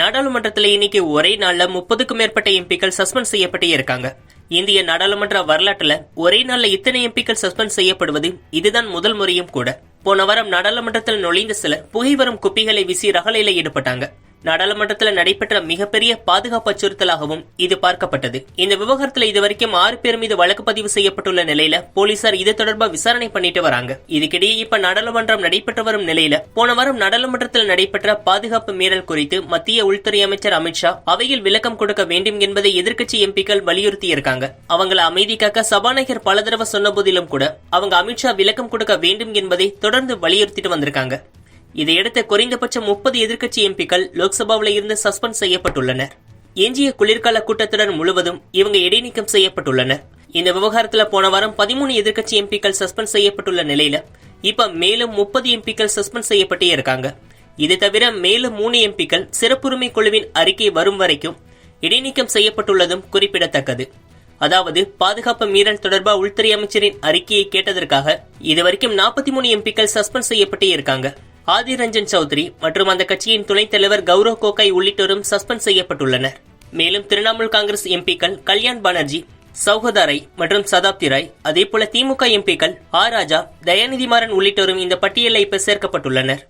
நாடாளுமன்றத்தில் இன்னைக்கு ஒரே நாள்ல முப்பதுக்கும் மேற்பட்ட எம்பிக்கள் சஸ்பெண்ட் செய்யப்பட்டே இருக்காங்க. இந்திய நாடாளுமன்ற வரலாற்றுல ஒரே நாள்ல இத்தனை எம்பிக்கள் சஸ்பெண்ட் செய்யப்படுவது இதுதான் முதல் முறையும் கூட. போன வாரம் நாடாளுமன்றத்தில் நுழைந்த சிலர் புகை வரும் குப்பிகளை வீசி ரகலையில ஈடுபட்டாங்க. நாடாளுமன்றத்தில் நடைபெற்ற மிகப்பெரிய பாதுகாப்பு அச்சுறுத்தலாகவும் இது பார்க்கப்பட்டது. இந்த விவகாரத்தில் இதுவரைக்கும் ஆறு பேர் மீது வழக்கு பதிவு செய்யப்பட்டுள்ள நிலையில போலீசார் இது தொடர்பா விசாரணை பண்ணிட்டு வராங்க. இதுக்கிடையே இப்ப நாடாளுமன்றம் நடைபெற்று வரும் நிலையில போன வாரம் நாடாளுமன்றத்தில் நடைபெற்ற பாதுகாப்பு மீறல் குறித்து மத்திய உள்துறை அமைச்சர் அமித்ஷா அவையில் விளக்கம் கொடுக்க வேண்டும் என்பதை எதிர்க்கட்சி எம்பிக்கள் வலியுறுத்தி இருக்காங்க அவங்கள அமைதி காக்க சபாநாயகர் பல தடவை சொன்ன போதிலும் கூட அவங்க அமித்ஷா விளக்கம் கொடுக்க வேண்டும் என்பதை தொடர்ந்து வலியுறுத்திட்டு வந்திருக்காங்க. இதையடுத்து குறைந்தபட்சம் முப்பது எதிர்க்கட்சி எம்பிக்கள் லோக்சபாவில் இருந்து சஸ்பெண்ட் செய்யப்பட்டுள்ளனர். எஞ்சிய குளிர்கால கூட்டத்தொடர் முழுவதும் இவங்க இடைநீக்கம் செய்யப்பட்டுள்ளனர். இந்த விவகாரத்தில் போன வாரம் பதிமூணு எதிர்க்கட்சி எம்பிக்கள் சஸ்பெண்ட் செய்யப்பட்டுள்ள நிலையில இப்ப மேலும் முப்பது எம்பிக்கள் சஸ்பெண்ட் செய்யப்பட்டே இருக்காங்க. இது தவிர மேலும் மூணு எம்பிக்கள் சிறப்புரிமை குழுவின் அறிக்கை வரும் வரைக்கும் இடைநீக்கம் செய்யப்பட்டுள்ளதும் குறிப்பிடத்தக்கது. அதாவது பாதுகாப்பு மீறல் தொடர்பாக உள்துறை அமைச்சரின் அறிக்கையை கேட்டதற்காக இதுவரைக்கும் நாற்பத்தி மூணு எம்பிக்கள் சஸ்பெண்ட் செய்யப்பட்டே இருக்காங்க. ஆதிர் ரஞ்சன் சௌத்ரி மற்றும் அந்த கட்சியின் துணைத் தலைவர் கௌரவ் கோகாய் உள்ளிட்டோரும் சஸ்பெண்ட் செய்யப்பட்டுள்ளனர். மேலும் திரிணாமுல் காங்கிரஸ் எம்பிக்கள் கல்யாண் பானர்ஜி சௌகதா மற்றும் சதாப்தி ராய் அதேபோல திமுக எம்பிக்கள் ஆ ராஜா தயாநிதி மாறன் உள்ளிட்டோரும் இந்த பட்டியலில் இப்ப சேர்க்கப்பட்டுள்ளனர்.